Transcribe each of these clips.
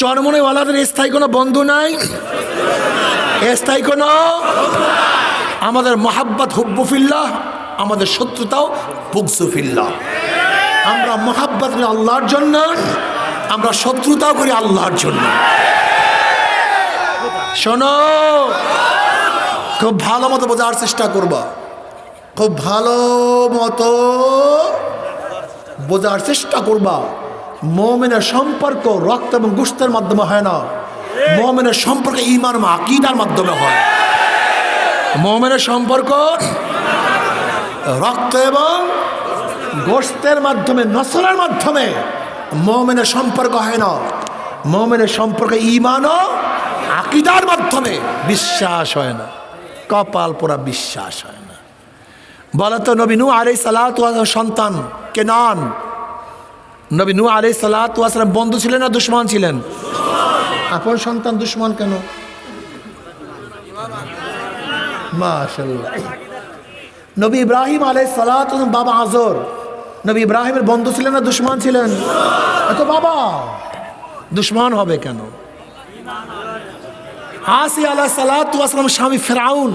চরমনেওয়ালাদের স্থায়ী কোনো বন্ধু নাই? স্থায়ী কোনো? আমাদের মোহাব্বত হুব্বুফিল্লাহ, আমাদের শত্রুতাও বুকসুফিল্লাহ আমরা মহাব্বত করি আল্লাহর জন্য, আমরা শত্রুতাও করি আল্লাহর জন্য। শোনো, খুব ভালো মতো বোঝার চেষ্টা করবা। খুব ভালো মতো বোঝার চেষ্টা করবা। মোমেনের সম্পর্ক রক্ত এবং গুস্তের মাধ্যমে হয় না। মোমেনের সম্পর্ক ইমান আকিদার মাধ্যমে হয়। মোমেনের সম্পর্ক রক্ত এবং গোস্তের মাধ্যমে, নসলের মাধ্যমে মোমেনের সম্পর্ক হয় না। মোমেনের সম্পর্ক ইমান ও আকিদার মাধ্যমে বিশ্বাস হয় না। কপাল পোড়া বিশ্বাস হয় না। বলে তো নবী নু আলাই সালাত সন্তান কে নন। নবী নু আলাই সালাত বন্ধু ছিলেন না দুশ্মন ছিলেন? আপন সন্তান দুশ্মন কেন? নবী ইব্রাহিম আলাই সালাত বাবা আজর নবী ইব্রাহিমের বন্ধু ছিলেন না দুশ্মন ছিলেন? এত বাবা। দুশ্মন হবে কেন? আসি আলাহ সালাতাম স্বামী ফেরাউন।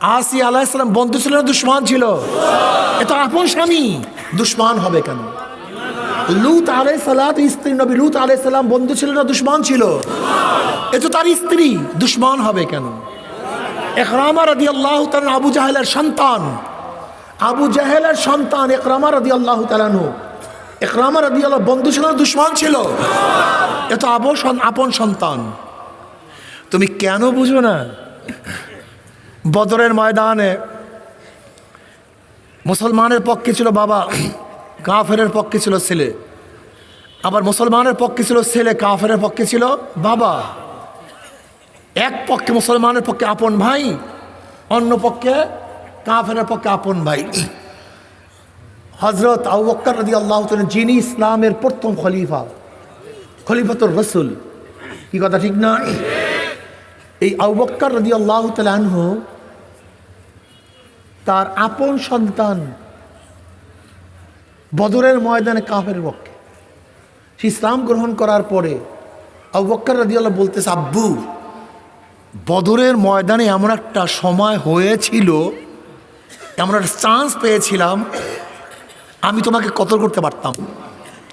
আসি আলাহিসাল্লাম বন্ধু ছিল না দুশ্মন ছিল? এত আপন স্বামী। দুশ্মন হবে কেন? লুত আলাই সালাত স্ত্রী নবী লুত আলাই সাল্লাম বন্ধু ছিল না, দুশ্মন ছিল? এ তো তার স্ত্রী, দুশ্মন হবে কেন? একরামা রদি আল্লাহ তালান আবু জাহেলের সন্তান। আবু জাহেলের সন্তান একরামা রদি আল্লাহ তালানু একরামা রদি আল্লাহ বন্ধু ছিল না, দুশ্মন ছিল? এ তো আবো আপন সন্তান। তুমি কেন বুঝো না? বদরের ময়দানে মুসলমানের পক্ষে ছিল বাবা কাফেরের পক্ষে ছিল ছেলে। আবার মুসলমানের পক্ষে ছিল ছেলে, কাফেরের পক্ষে ছিল বাবা। এক পক্ষে মুসলমানের পক্ষে আপন ভাই, অন্য পক্ষে কাফেরের পক্ষে আপন ভাই। হজরত আউবক্কর রদি আল্লাহ যিনি ইসলামের প্রথম খলিফা, খলিফাতুর রসুল। কি কথা, ঠিক না? এই আউবক্কর রদি আল্লাহ তার আপন সন্তান বদরের ময়দানে কাফের পক্ষে। সে ইসলাম গ্রহণ করার পরে আউবক্কর রদি আল্লাহ বলতেছে, আব্বু, বদরের ময়দানে এমন একটা সময় হয়েছিল, এমন একটা চান্স পেয়েছিলাম, আমি তোমাকে কতল করতে পারতাম।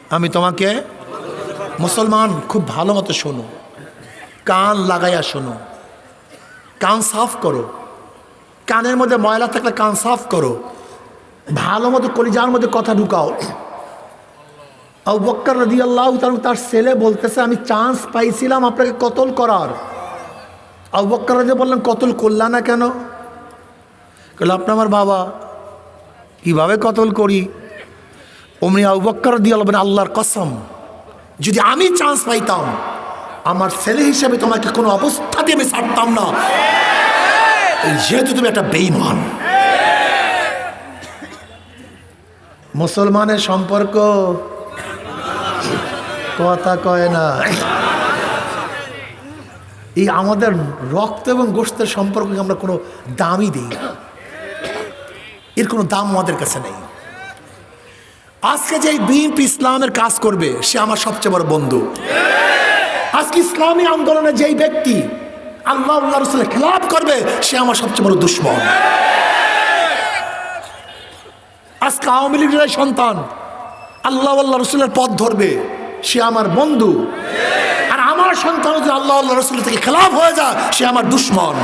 আমি তোমাকে মুসলমান খুব ভালো মতো শোনো, কান লাগাইয়া শোনো, কান সাফ করো, কানের মধ্যে ময়লা থাকলে কান সাফ করো ভালো মতো কলিজার মধ্যে কথা ঢুকাও। বক্কর রদি আল্লাহ তার ছেলে বলতেছে, আমি চান্স পাইছিলাম আপনাকে কতল করার। আউ বক্কর রাজি বললেন, কতল করলা না কেন? বলল আপনি আমার বাবা, কীভাবে কতল করি? অমনি আউ বক্কর দিয়ে বলবেন আল্লাহর কসম, যদি আমি চান্স পাইতাম, আমার ছেলে হিসেবে তোমাকে কোনো অবস্থাতে আমি ছাড়তাম না। যেহেতু তুমি একটা বেইমান মুসলমানের সম্পর্ক? কথা কয় না। এই আমাদের রক্ত এবং গোষ্ঠের সম্পর্ককে আমরা কোনো দামই দিই না। এর কোনো দাম আমাদের কাছে নেই। আজকে যে বিএনপি ইসলামের কাজ করবে, সে আমার সবচেয়ে বড় বন্ধু। আজকে ইসলামী আন্দোলনে যেই ব্যক্তি আল্লাহ রসুলের খেলাপ করবে, সে আমার সবচেয়ে বড় দুশ্মন। আজকে আওয়ামী লীগের সন্তান, আল্লাহ আল্লাহ রসুলের পথ ধরবে, সে আমার বন্ধু। আর আমার সন্তান যদি আল্লাহ আল্লাহ রসুল থেকে খেলাফ হয়ে যায়, সে আমার দুশ্মন।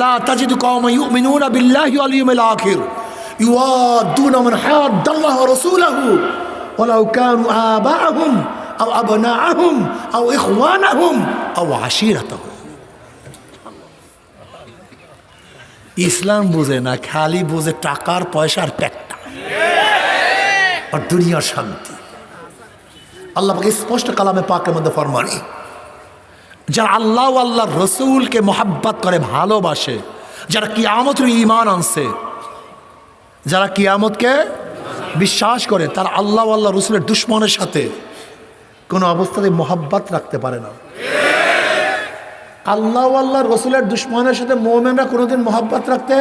লা তাজিদু ইসলাম বুঝে না, খালি বুঝে টাকার পয়সার পেটটা। আর দুনিয়ার শান্তি। আল্লাহ পাকে স্পষ্ট কালামে পাকের মধ্যে ফরমানি, যারা আল্লাহ আল্লাহ রসুলকে মোহাব্বত করে, ভালোবাসে, যারা কিয়ামতের ইমান আনছে, যারা কিয়ামতকে বিশ্বাস করে, তারা আল্লাহ আল্লাহ রসুলের দুশ্মনের সাথে কোনো অবস্থাতে মোহাব্বত রাখতে পারে না। আল্লাহ আল্লাহ রসুলের দুশ্মনের সাথে মোমেনরা কোনোদিন মোহাব্বত রাখতে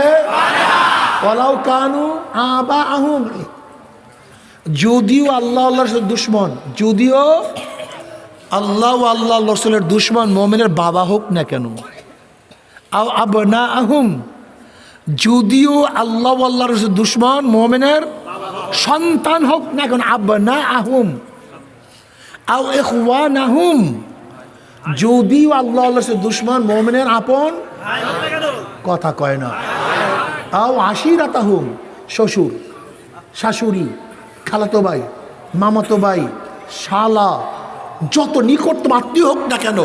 ওলাও কানু আবা আহুম যদিও আল্লাহ আল্লাহর সাথে দুশ্মন, যদিও আল্লাহ আল্লাহ রসুলের দুশ্মন মোমেনের বাবা হোক না কেন। আব না আহুম যদিও আল্লাহ আল্লাহ রসুল দুশ্মন মোমেনের সন্তান হোক না কেন আব না আহুম আও এখওয়ান আহুম যদিও আল্লাহ আল্লাহ দুশ্মন, মোমেনের আপন, কথা কয় না। আও আশিরাত আহুম শ্বশুর, শাশুড়ি, খালাতো ভাই, মামাতো ভাই, শালা, যত নিকটতম আত্মীয় হোক না কেন,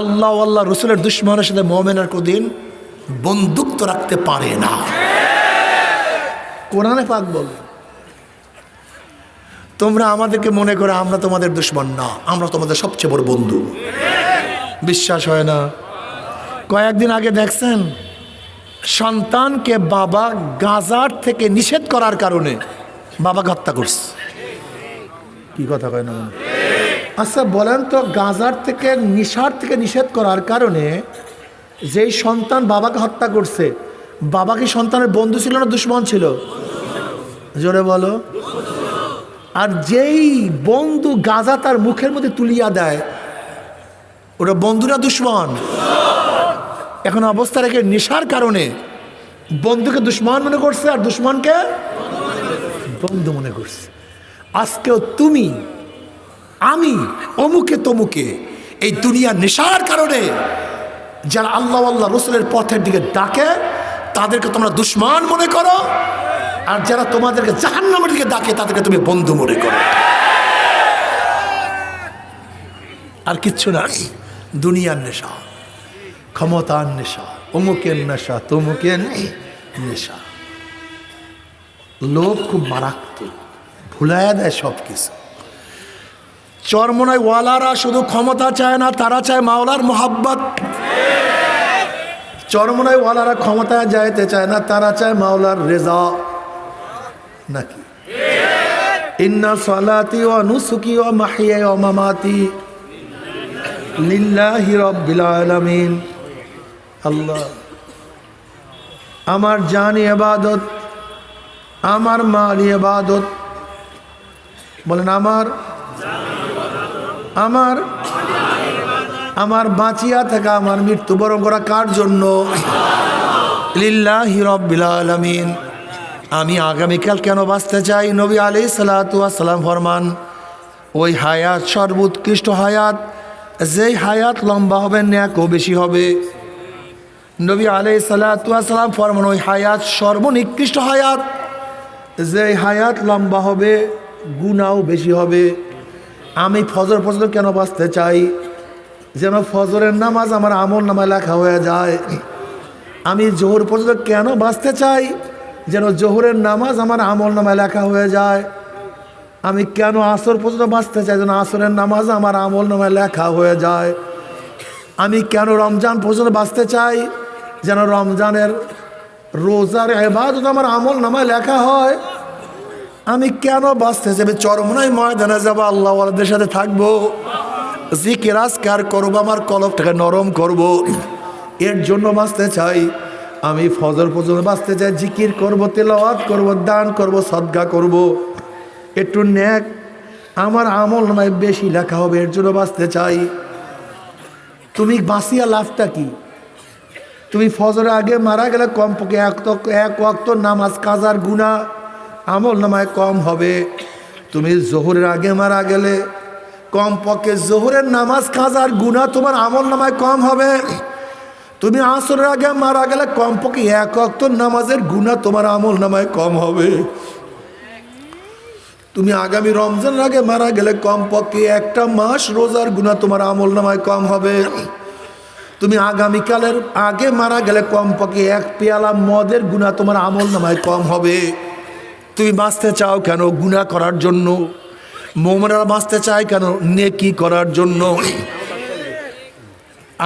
আল্লাহ আল্লাহ রসুলের দুশ্মনের সাথে মোমেনের কোদিন বন্ধুত্ব রাখতে পারে না। কোরআনে পাক বলে তোমরা আমাদেরকে মনে করে আমরা তোমাদের দুশ্মন না, আমরা তোমাদের সবচেয়ে বড় বন্ধু। বিশ্বাস হয় না। কয়েকদিন আগে দেখছেন, সন্তানকে বাবা গাজার থেকে নিষেধ করার কারণে বাবাকে হত্যা করছে। কি কথা কয় না আচ্ছা বলেন তো, গাজার থেকে নিশার থেকে নিষেধ করার কারণে যেই সন্তান বাবাকে হত্যা করছে, বাবা কি সন্তানের বন্ধু ছিল না দুশ্মন ছিল? জোরে বলো। আর যেই বন্ধু গাজা তার মুখের মধ্যে তুলিয়া দেয় ওটা বন্ধুরা দুশ্মন। এখন অবস্থা রেখে নেশার কারণে বন্ধুকে দুশ্মন মনে করছে আর দুশ্মনকে বন্ধু মনে করছে। আজকেও তুমি, আমি, অমুকে তমুকে এই দুনিয়া নেশার কারণে যারা আল্লাহ আল্লাহ রসুলের পথের দিকে ডাকে, তাদেরকে তোমরা দুশ্মন মনে করো। আর যারা তোমাদেরকে জাহান্নামের দিকে ডাকে, তাদেরকে তুমি বন্ধু মনে করো। আর কিচ্ছু না দুনিয়ার নেশা, ক্ষমতার নেশা, অমুকের নেশা, তমুকের নেশা। লোভ খুব মারাত্মক ভুলাইয়া দেয় সব কিছু চরমনায় ওয়ালারা শুধু ক্ষমতা চায় না, তারা চায় মাওলার মোহাব্বত। চরমনায় ওয়ালারা ক্ষমতায় যাইতে চায় না, তারা চায় মাওলার রেজা। নাকি? ইন্না সালাতি ও নুসুকি ও মাহিয়া ও মামাতি লিল্লাহি রব্বিল আলামিন। আল্লাহ, আমার জানি এবাদত আমার মালি এবাদত বলেন, আমার? আমার? আমার বাঁচিয়া থাকা আমার মৃত্যুবরণ করা কার জন্য? লিল্লাহি রব্বিল আলামিন। আমি আগামীকাল কেন বাঁচতে চাই? নবী আলি সালাম ফরমান, ওই হায়াত সর্বোৎকৃষ্ট হায়াত, যেই হায়াত লম্বা হবে, ন্যাকও বেশি হবে। নবী আলি সালাম ফরমান, ওই হায়াত সর্বনিকৃষ্ট হায়াত যে হায়াত লম্বা হবে গুণাও বেশি হবে। আমি ফজর পর্যন্ত কেন বাঁচতে চাই? যেন ফজরের নামাজ আমার আমল নামায় লেখা হয়ে যায়। আমি জোহর পর্যন্ত কেন বাঁচতে চাই? যেন জোহরের নামাজ আমার আমল নামায় লেখা হয়ে যায়। আমি কেন আসর পর্যন্ত বাঁচতে চাই যেন আসরের নামাজ আমার আমল নামায় লেখা হয়ে যায়। আমি কেন রমজান পর্যন্ত বাঁচতে চাই যেন রমজানের রোজার এবাদত আমার আমল নামায় লেখা হয়? আমি কেন বাঁচতে চাই? চরমনাই ময়দানে যাব, আল্লাহ আল্লাহদের সাথে থাকব। জিকির, আজকার করব, আমার কলপটাকে নরম করব। এর জন্য বাঁচতে চাই। আমি ফজর পর্যন্ত বাঁচতে চাই জিকির করব, তেলাওয়াত করব, দান করব, সদ্গা করব। একটু ন্যাক আমার আমল নামায় বেশি লেখা হবে, এর জন্য বাঁচতে চাই। তুমি বাঁচিয়া লাভটা কি? তুমি ফজরের আগে মারা গেলে কমপক্ষে এক এক ওয়াক্ত নামাজ, কাজার গুণা আমল নামায় কম হবে। তুমি জোহরের আগে মারা গেলে কমপক্ষে জোহরের নামাজ, কাজার গুণা তোমার আমল নামায় কম হবে। তুমি আসরের আগে মারা গেলে কমপক্ষে এক অক্ত নামাজের গুণা তোমার আমল নামায় কম হবে। তুমি আগামী রমজানের আগে মারা গেলে কমপক্ষে একটা মাস রোজার গুণা তোমার আমল নামায় কম হবে। তুমি আগামীকালের আগে মারা গেলে কমপক্ষে এক পেয়ালা মদের গুণা তোমার আমল নামায় কম হবে। তুমি বাঁচতে চাও কেন গুণা করার জন্য? মোমরা বাঁচতে চায় কেন? নেকি করার জন্য।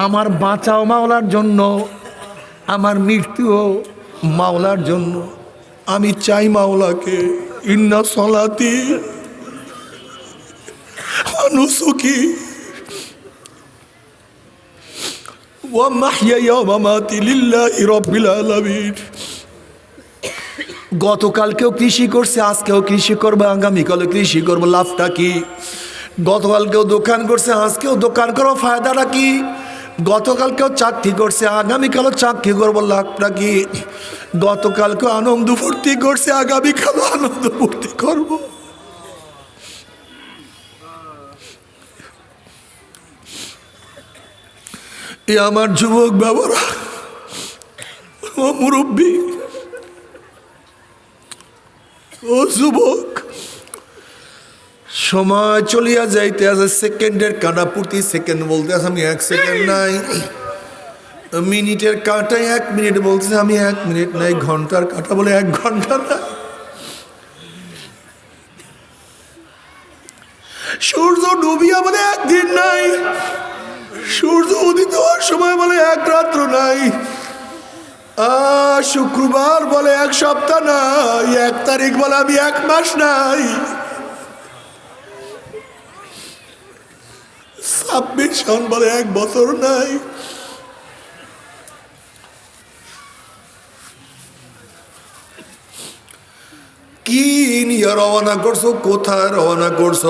আমার বাঁচাও মাওলার জন্য, আমার মৃত্যুও মাওলার জন্য। আমি চাই মাওলাকে, ইন্না সলাতি অনুসুখী গতকালকেও কৃষি করছে, আজকেও কৃষি করব আগামীকালে কৃষি করব, লাভটা কি? গতকালকেও দোকান করছে, আজকেও দোকান করো ফায়দাটা কি? গতকালকেও চাকরি করছে, আগামীকালও চাকরি করব লাভটা কি গতকালকেও আনন্দ ফুর্তি করছে, আগামীকালও আনন্দ ফুর্তি করব। এ আমার যুবক বাবারা, ও মুরব্বী, ও যুবক সময় চলিয়া যাইতে আছে সেকেন্ডের কাটা প্রতি সেকেন্ড বলতে আছে আমি এক সেকেন্ড নাই। মিনিটের কাটায় এক মিনিট বলতেছে আমি এক মিনিট নাই ঘণ্টার কাটা বলে এক ঘণ্টা নাই। সূর্য ডুবিয়া বলে একদিন নাই সূর্য উদিত হওয়ার সময় বলে এক রাত্র নাই। আহ, শুক্রবার বলে এক সপ্তাহ নাই এক তারিখ বলে আমি এক মাস নাই। ছাব্বিশ সন বলে এক বছর নাই। কি নিয়ে রওনা করছ? কোথায় রওনা করছ?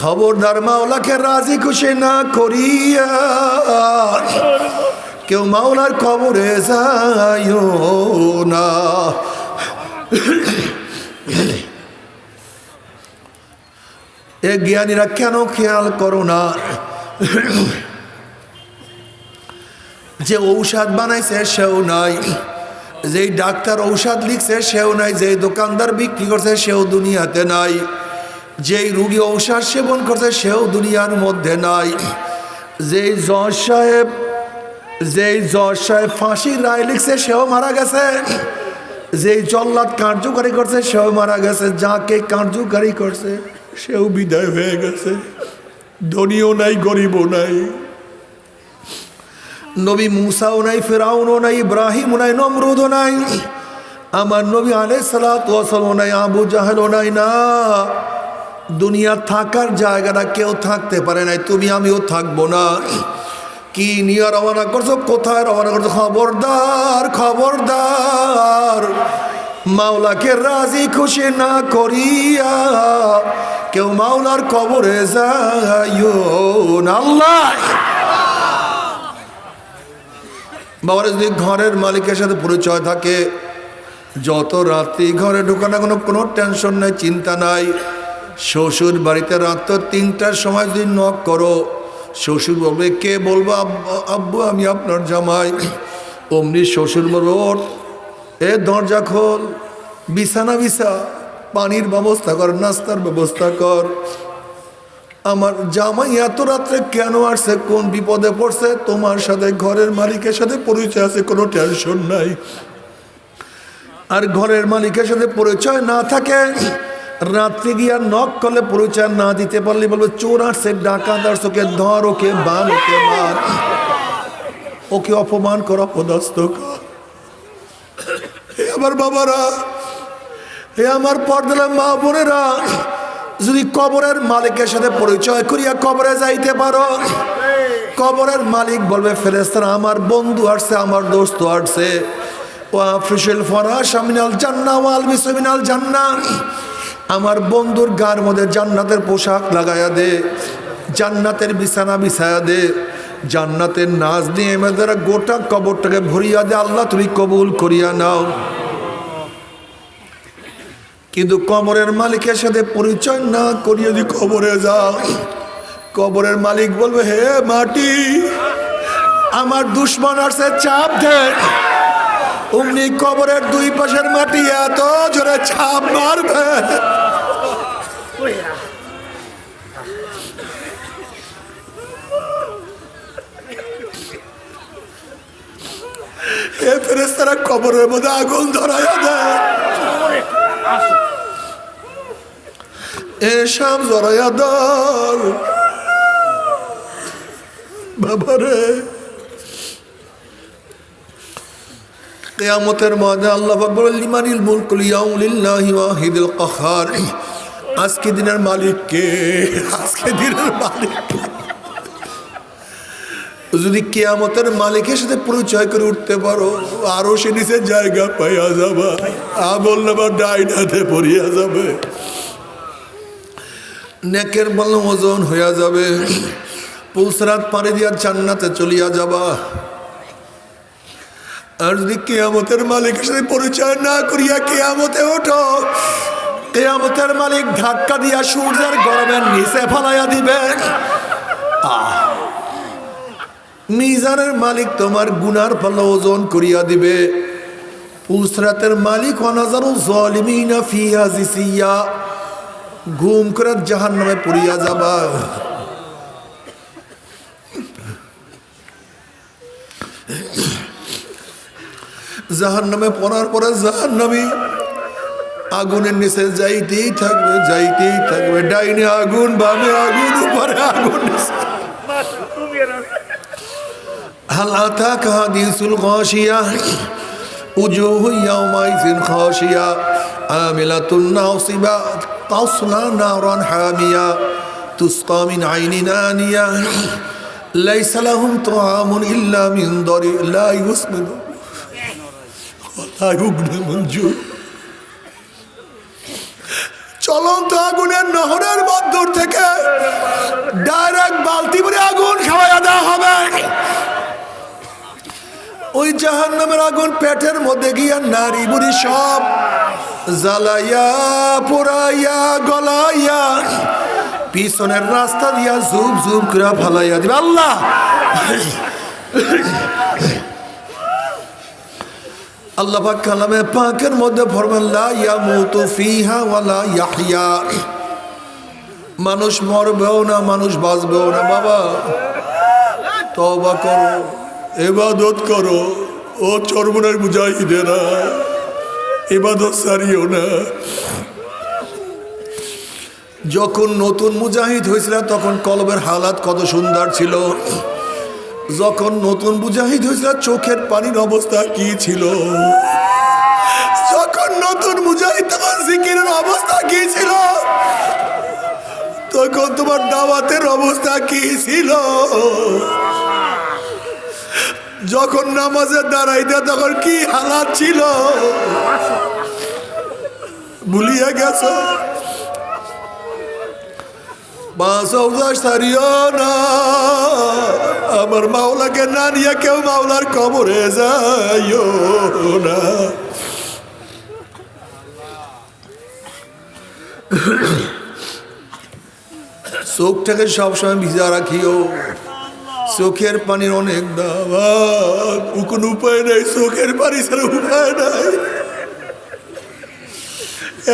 খবরদার মাওলাকে রাজি খুশি না করিয়া কেউ মাওলার খবরে যাইও না। এ জ্ঞানীরা কেন খেয়াল করো না? যে ঔষধ বানাইছে সেও নাই, যেই ডাক্তার ঔষধ লিখছে সেও নাই, যেই দোকানদার বিক্রি করছে সেও দুনিয়াতে নাই, যেই রুগী ঔষধ সেবন করছে সেও দুনিয়ার মধ্যে নাই, যেই জজ সাহেব, যেই জজ সাহেব ফাঁসির রায় লিখছে সেও মারা গেছে, যেই জল্লাদ কার্যকারী করছে সেও মারা গেছে, যাকে কার্যকারী করছে। সেও বিদায় হয়ে গেছে। ধনীও নাই, গরিবও নাই। নবী মুসাও নাই, ফেরাউনও নাই, ইব্রাহিমও নাই, নমরুদও নাই। আমার নবী আলে সালাতামও নাই, আবু জাহেলও নাই না। দুনিয়া থাকার জায়গাটা কেউ থাকতে পারে নাই, তুমি আমিও থাকব না। কি নিয়ে রওনা করছ? কোথায় রওনা করছ? খবরদার খবরদার। মাওলাকে রাজি খুশি না করিয়া কেউ মাওলার কবরে যাইও আল্লাহ! বাবার, যদি ঘরের মালিকের সাথে পরিচয় থাকে, যত রাত্রি ঘরে ঢুকানো কোনো কোনো টেনশন নাই, চিন্তা নাই। শ্বশুর বাড়িতে রাত তিনটার সময় যদি নক করো, শ্বশুর বলবে, কে বলব? আব্বা আমি আপনার জামাই। অমনি শ্বশুর বলবে এ দরজা খোল, বিছানা বিছা, পানির ব্যবস্থা কর, নাস্তার ব্যবস্থা কর। আমার জামাই এত রাত্রে কেন আসছে, কোন বিপদে পড়ছে, তোমার সাথে, ঘরের মালিকের সাথে পরিচয় আছে, কোনো টেনশন নাই। আর ঘরের মালিকের সাথে পরিচয় না থাকে, রাত্রে গিয়া নখ করলে পরিচয় না দিতে পারলে বলবে, চোর আসছে, ডাকাত আসছে, ওকে ধর, ওকে বান, ওকে মার। ওকে অপমান কর, অপদস্থ কর। হে আমার বাবারা হে আমার পর্দালা মা বোনেরা, যদি কবরের মালিকের সাথে পরিচয় করিয়া কবরে যাইতে পারো, কবরের মালিক বলবে ফেরেস্তারা আমার বন্ধু আসছে, আমার দোস্ত আসছে। ও ফরাস জান্না আমার বন্ধুর গার মধ্যে জান্নাতের পোশাক লাগাইয়া দে, জান্নাতের বিছানা বিছায়া দে। জান্নাতের নাচ দিয়ে মেয়েদের গোটা কবরটাকে ভরিয়া দে আল্লাহ তুমি কবুল করিয়া নাও। কিন্তু কবরের মালিকের সাথে পরিচয় না করিয়ে যদি কবরে যাও, কবরের মালিক বলবে, হে মাটি, আমার দুশ্মন আসছে, চাপ দে। অমনি কবরের দুই পাশের মাটি এত জোরে ছাপ মারবে। এ কবরের মধ্যে আগুন ধরাইয়া দেয়। এসব জড়াইয়া দল। বাবারে। কেয়ামতের মধ্যে আল্লাহ আকবর লিমানিল মুলকুল ওয়াহিদুল কাহার। আজকে দিনের মালিক কে আজকে দিনের মালিক কে? যদি কেয়ামতের মালিকের সাথে পরিচয় করে উঠতে পারো, আরও সে নিচে জায়গা পাইয়া যাবা। বললে বা ডাইনাতে পড়িয়া যাবে। নেকের বল ওজন হইয়া যাবে। পুলসরাত পাড়ি দিয়া জান্নাতে চলিয়া যাবা। আর যদি কেয়ামতের মালিকের সাথে পরিচয় না করিয়া কেয়ামতে ওঠো, কেয়ামতের মালিক ধাক্কা দিয়া সূর্যের গরমের নিচে ফালাইয়া দিবে। আহ। মিজানের মালিক তোমার গুনার পাল্লা ওজন করিয়া দিবে। পুলসরাতের মালিক ঘুম করে জাহান নামে পড়িয়া যাবা। জাহান নামে পড়ার পরে জাহান নামে আগুনের নিচে যাইতেই থাকবে যাইতেই থাকবে। ডাইনে আগুন, বামে আগুন, উপরে আগুন। নিচে هل أتاك حديث الغاشية وجوه يومئذ خاشية عاملة ناصبة تصلى نارا حامية تسقى من عين آنية ليس لهم طعام إلا من ضريع لا يسمن ولا يغني من جوع চলন্ত আগুনের নহরের মধ্য থেকে ডাইরেক্ট বালতি ভরে আগুন খাওয়াইয়া দেওয়া হবে ওই জাহান নামের আগুন পেটের মধ্যে গিয়া নারী বুড়ি সব জ্বালাইয়া, পোড়াইয়া, গলাইয়া পিছনের রাস্তা দিয়া ঝুপ ঝুপ করে ফালাইয়া দিবে। আল্লাহ! আল্লাহ পাক কালামে পাকের মধ্যে ফরমান, লা ইয়ামুতু ফিহা ওয়ালা মানুষ মরবেও না, মানুষ বাঁচবেও না, বাবা। তওবা করো। এবাদত করো, ও চরমনের মুজাহিদেরা এবাদত সারিও না। যখন নতুন মুজাহিদ হয়েছিল, তখন কলবের হালাত কত সুন্দর ছিল। যখন নতুন মুজাহিদ হয়েছিল, চোখের পানির অবস্থা কি ছিল? যখন নতুন মুজাহিদ, তোমার জিকিরের অবস্থা কি ছিল? তখন তোমার দাওয়াতের অবস্থা কি ছিল? যখন নামাজে দাঁড়াইতে তখন কি হালাত ছিল? ভুলিয়া গেছ। না। আমার মাওলাকে না নিয়ে কেউ মাওলার কবরে যাইও না। চোখটাকে সবসময় ভিজা রাখিও। চোখের পানির অনেক দাম কোনো উপায় নাই, চোখের পানি ছাড়া উপায় নাই।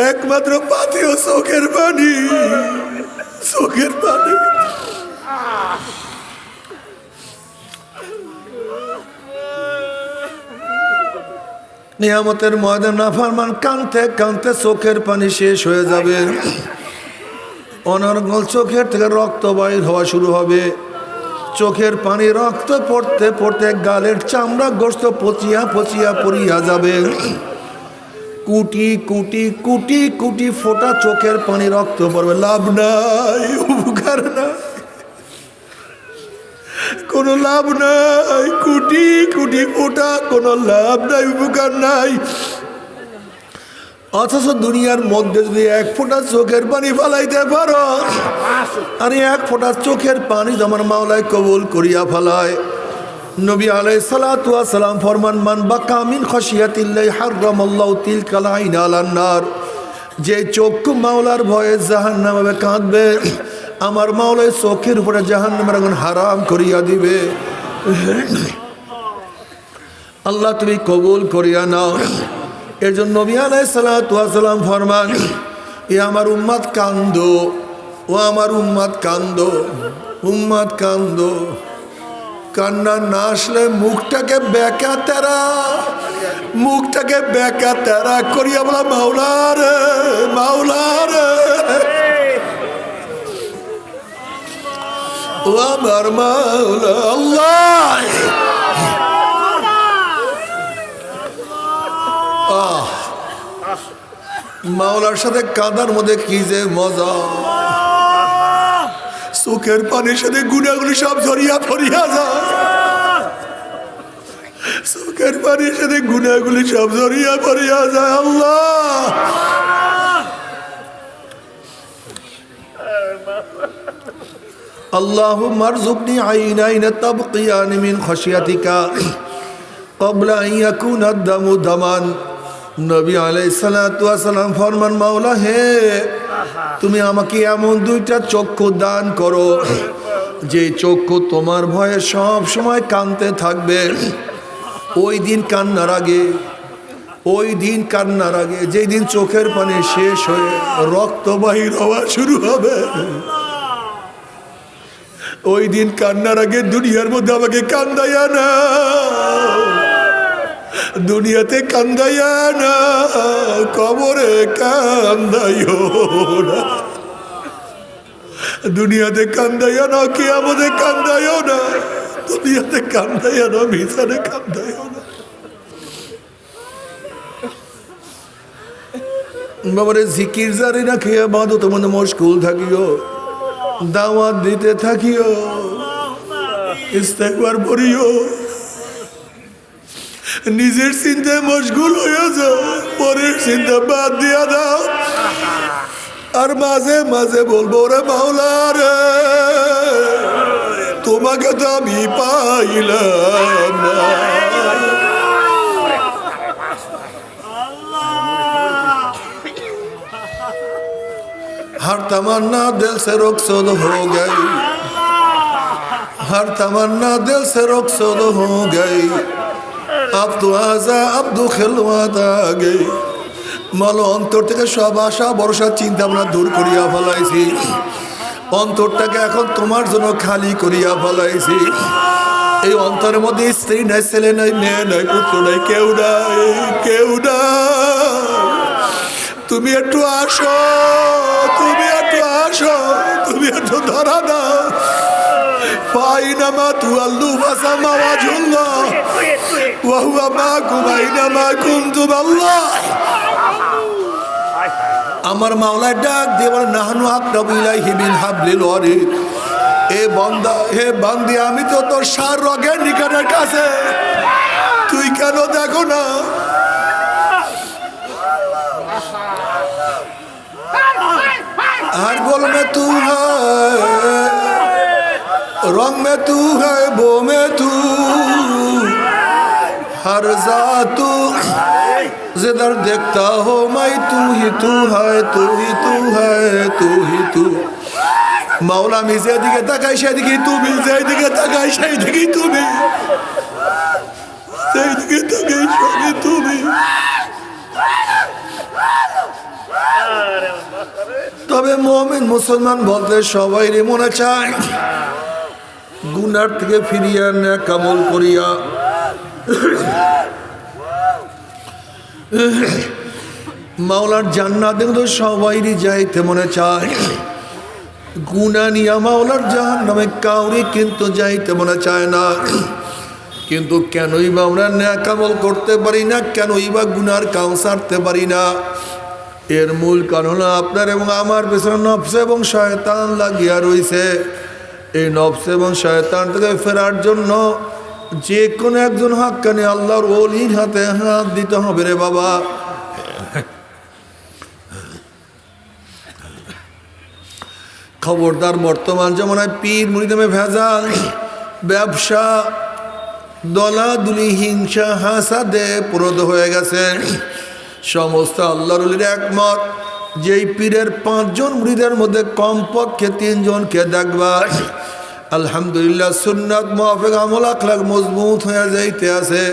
একমাত্র পাতিও চোখের পানি। চোখের পানি। নিয়ামতের ময়দান নাফারমান কানতে কানতে চোখের পানি শেষ হয়ে যাবে। অনর্গল চোখের থেকে রক্ত বাইর হওয়া শুরু হবে। চোখের পানি রক্ত পড়তে পড়তে গালের চামড়া গোস্ত পচিয়া পচিয়া পড়িয়া যাবে। কুটি কুটি কুটি কুটি ফোটা চোখের পানি রক্ত পড়বে। লাভ নাই, উপকার নাই। কোনো লাভ নাই, কুটি কুটি ফোটা, কোনো লাভ নাই, উপকার নাই। অথচ দুনিয়ার মধ্যে যদি এক ফোঁটা চোখের পানি ফালাইতে পারো, আর এক ফোঁটা চোখের পানি তোমার মাওলায় কবুল করিয়া ফেলায়। নবী আলাই সালাম ফরমান, মান বা কামিন খসিয়াতিল্লাই হার্রামাল্লাহ তিল কালাইন আলান্নার যে চক্ষু মাওলার ভয়ে জাহান নামাবে কাঁদবে, আমার মাওলায় চোখের উপরে জাহান নামের এখন হারাম করিয়া দিবে। আল্লাহ তুমি কবুল করিয়া নাও। এর জন্য নবী আলাই সালাম ফরমান, এ আমার উম্মাদ কান্দ, ও আমার উম্মাদ কান্দ উম্মাদ কান্দ। কান্না না আসলে মুখটাকে বেকা তেরা, মুখটাকে বেকা তেরা করিয়া বলা মাওলার মাওলার ও আমার মাওলা, আল্লাহ! আহ। মাওলার সাথে কাদার মধ্যে কি যে মজা। চোখের পানির সাথে গুনাগুলি সব ঝরিয়া ফরিয়া যায়। চোখের পানির সাথে গুনাগুলি সব ঝরিয়া ফরিয়া যায় আল্লাহ। আল্লাহ মারজুকনি আইনাইন তাবকিয়ান মিন খসিয়াতিকা কবলা ইয়াকুন আদামু দামান। নবী আলাই সালাম ফরমান, মাওলা হে, তুমি আমাকে এমন দুইটা চক্ষু দান করো, যে চক্ষু তোমার ভয়ে সব সময় কানতে থাকবে। ওই দিন কান্নার আগে, ওই দিন কান্নার আগে যেই দিন চোখের পানি শেষ হয়ে রক্ত বাহির হওয়া শুরু হবে, ওই দিন কান্নার আগে দুনিয়ার মধ্যে আমাকে কান্দাইয়া না দুনিয়াতে কান্দাইয়া না, কবরে কান্দাইও না। দুনিয়াতে কান্দাইয়া না কে আমাদের কান্দাইও না, দুনিয়াতে কান্দাইয়া না মিশানে কান্দাইও না। বাবারে, জিকির জারি না খেয়ে বাঁধো তোমার মুশকুল থাকিও। দাওয়াত দিতে থাকিও। ইস্তেকবার পড়িও। নিজের চিন্তায় মশগুল হয়ে যাও পরের চিন্তা বাদ দিয়া দাও আর মাঝে মাঝে বলবো রে মাওলা রে তোমাকে তো আমি পাইলাম না हर तमन्ना दिल से रुखसद हो गई हर तमन्ना दिल से रुखसद हो गई আব্দু আজা আব্দু খেলোয়া দাগে মালো, অন্তর থেকে সব আশা, ভরসা চিন্তা আমরা দূর করিয়া ফলাইছি। অন্তরটাকে এখন তোমার জন্য খালি করিয়া ফলাইছি। এই অন্তরের মধ্যে স্ত্রী নাই, ছেলে নাই, মেয়ে নাই, পুত্র নাই, কেউ নাই, কেউ তুমি একটু আসো, তুমি একটু আসো, তুমি একটু ধরা দাও। তু আল্লু ফাসামা ওয়াজুল্লাহ ওয়া হুয়া মাকুম আইনামা কুনতুম আল্লাহ আমার মাওলার ডাক দেবার নাহানু আকরাবু ইলাইহি মিন হাবলিল ওয়ারিদ এ বান্দা হে বান্দি আমি তো তোর সার রগের নিকটের কাছে তুই কেন দেখো না जा तू जिधर देखता हो मैं तू ही तू है तू ही तू है तू ही तू মাওলা আমি যেদিকে তাকাই সেদিকে তুমি যেদিকে তাকাই সেই দিকে তুমি সেই দিকে তাকাই সবই তুমি তবে মমিন মুসলমান বলতে সবাই মনে চায় গুনার থেকে ফিরিয়া না কামল করিয়া মাওলার জান্নাত তো সবাইরই যাইতে মনে চায়। গুনা নিয়া মাওলার জাহান নামে কাউরি কিন্তু যাইতে মনে চায় না। কিন্তু কেনই বা আমরা ন্যাকামল করতে পারি না, কেনই বা গুনার কাউ সারতে পারি না। এর মূল কারণ আপনার এবং আমার পেছনে নফস এবং শয়তান লাগিয়া রয়েছে এই নফস এবং শয়তান থেকে ফেরার জন্য যে কোনো একজন হাক্কানি আল্লাহর ওলির হাতে হাত দিতে হবে রে বাবা। খবরদার বর্তমান জমানায় পীর মুড়িদামে ভেজাল, ব্যবসা, দলাদুলি, হিংসা, হাসাদে পুরোদ হয়ে গেছে। সমস্ত আল্লাহর একমত, যেই পীরের পাঁচজন মুড়িদের মধ্যে কমপক্ষে তিনজনকে দেখবা। আলহামদুলিল্লাহ, সুন্নাত মোহাফেক আমল, আখলাক মজবুত হয়ে যাইতে আছে।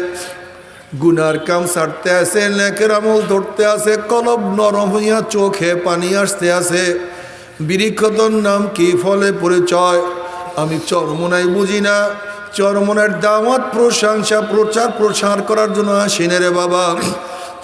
গুনার কাম সারতে আছে, নেকের আমল ধরতে আছে, কলব নরম হইয়া চোখে পানি আসতে আছে। বিরিক্ষতন নাম কি ফলে পরিচয়? আমি চরমনাই বুঝি না। চরমনের দাওয়াত, প্রশংসা প্রচার প্রসার করার জন্য আসিনে রে বাবা।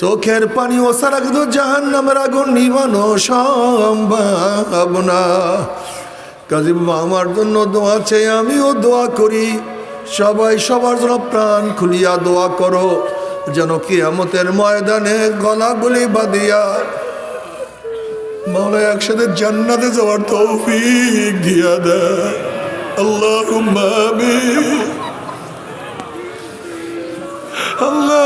চোখের পানি ও সারা কিন্তু জাহান নামের আগুন নিবানো সম্ভাবনা কাজী আমার জন্য দোয়া চাই আমিও দোয়া করি। সবাই সবার জন্য প্রাণ খুলিয়া দোয়া করো, যেন কিয়ামতের ময়দানে গলাগুলি বাঁধিয়া মাওলা একসাথে জান্নাতে যাওয়ার তৌফিক দিয়া দেয়। আল্লাহ আল্লাহ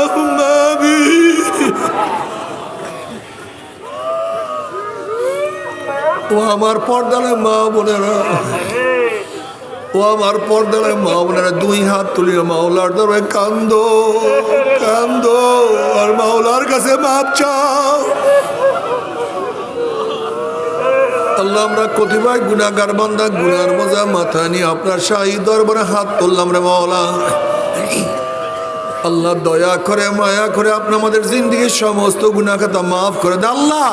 ও আমার পর্দালে মা বোনেরা। ও আমার পর্দালে মা বোনেরা, দুই হাত তুলিয়া মাওলার ধরে কান্দো কান্দো, আর মাওলার কাছে মাপ চাও। আল্লাহ, আমরা কতিপয় গুণাগার বান্দা গুনার মজা মাথা নিয়ে আপনার শাহী দরবারে হাত তুললাম রে মাওলা। আল্লাহ দয়া করে, মায়া করে আপনি আমাদের জিন্দগির সমস্ত গুণা খাতা মাফ করে দে আল্লাহ।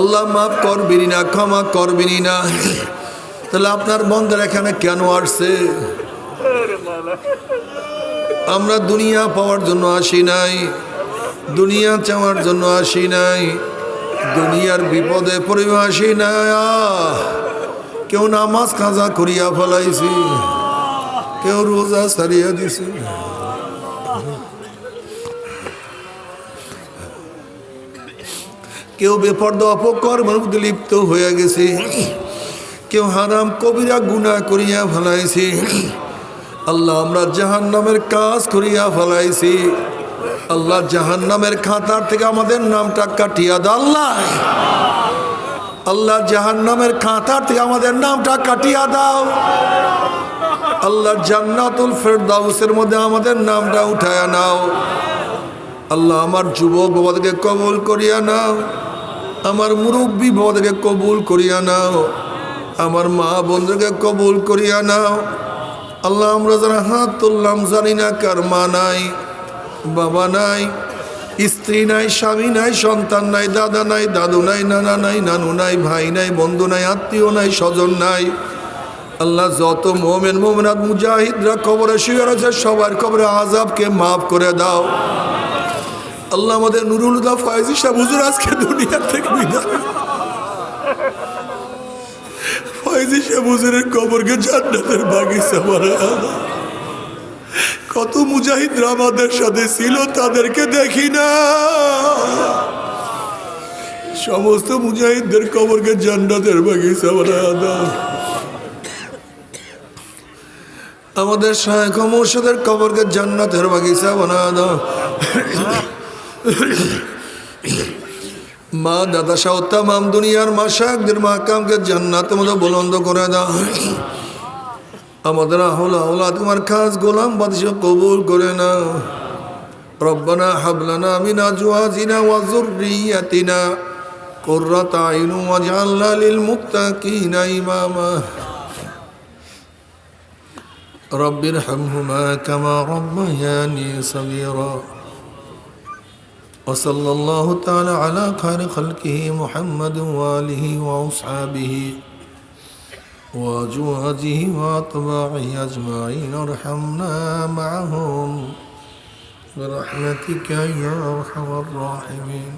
আল্লাহ মাফ করবিনি না, ক্ষমা করবিনি না। তাহলে আপনার বন্ধের এখানে কেন আসছে? আমরা দুনিয়া পাওয়ার জন্য আসি নাই, দুনিয়া চাওয়ার জন্য আসি নাই, দুনিয়ার বিপদে পড়িবে আসি নাই। কেউ নামাজ কাজা করিয়া ফলাইছি। কেউ রোজা সারিয়া দিছে। কেউ বেপর্দ অপকর্মের মধ্যে লিপ্ত হয়ে গেছে। কেউ হারাম কবিরা গুণা করিয়া ফেলাইছি। আল্লাহ আমরা জাহান নামের কাজ করিয়া ফেলাইছি। আল্লাহ জাহান নামের খাতার থেকে আমাদের নামটা কাটিয়া দাও আল্লাহ। আল্লাহ জাহান নামের খাতার থেকে আমাদের নামটা কাটিয়া দাও। আল্লাহ জান্নাতুল ফেরদাউসের মধ্যে আমাদের নামটা উঠায়া নাও। আল্লাহ আমার যুবক বাবাদেরকে কবুল করিয়া নাও। আমার মুরব্বী বাবাদেরকে কবুল করিয়া নাও। আমার মা বন্ধুকে কবুল করিয়া নাও। আল্লাহ আমরা যারা হাত তুললাম জানি না কার মা নাই, বাবা নাই, স্ত্রী নাই, স্বামী নাই, সন্তান নাই, দাদা নাই, দাদু নাই, নানা নাই, নানু নাই, ভাই নাই, বন্ধু নাই, আত্মীয় নাই, স্বজন নাই। আল্লাহ যত মোমেন, মোমেনাত, মুজাহিদরা কবরে শুয়ে রয়েছে, সবার কবরে আজাবকে মাফ করে দাও। আল্লাহ আমাদের নুরুল হুদা, ফয়েজি সাহেব, হুজুর আজকে দুনিয়া থেকে বিদায়। ফয়েজি সাহেব, হুজুরের কবরকে জান্নাতের বাগিচা বানায়। কত মুজাহিদরা আমাদের সাথে ছিল, তাদেরকে দেখি না। সমস্ত মুজাহিদদের কবরকে জান্নাতের বাগিচা বানায় দাও আমাদের শায়খ মোর্শেদের কবরকে জান্নাতের বাগিচা বানায় দাও মা দাদা শাহ তামাম দুনিয়ার মা শাহদের মাকামকে জান্নাতের মতো বুলন্দ করে দাও আমাদের আহলা আহলা তোমার খাস গোলাম বাদশাহ কবুল করে না রব্বানা হাবলানা মিনা জুয়াজিনা ওয়া যুররিয়াতিনা قرة عين واجعلنا للمتقين إماما رب ارحمهما كما ربياني صغيرا. وصلى الله تعالى على خير خلقه محمد وآله وأصحابه وأزواجه وأتباعه أجمعين. ارحمنا معهم برحمتك يا أرحم الراحمين.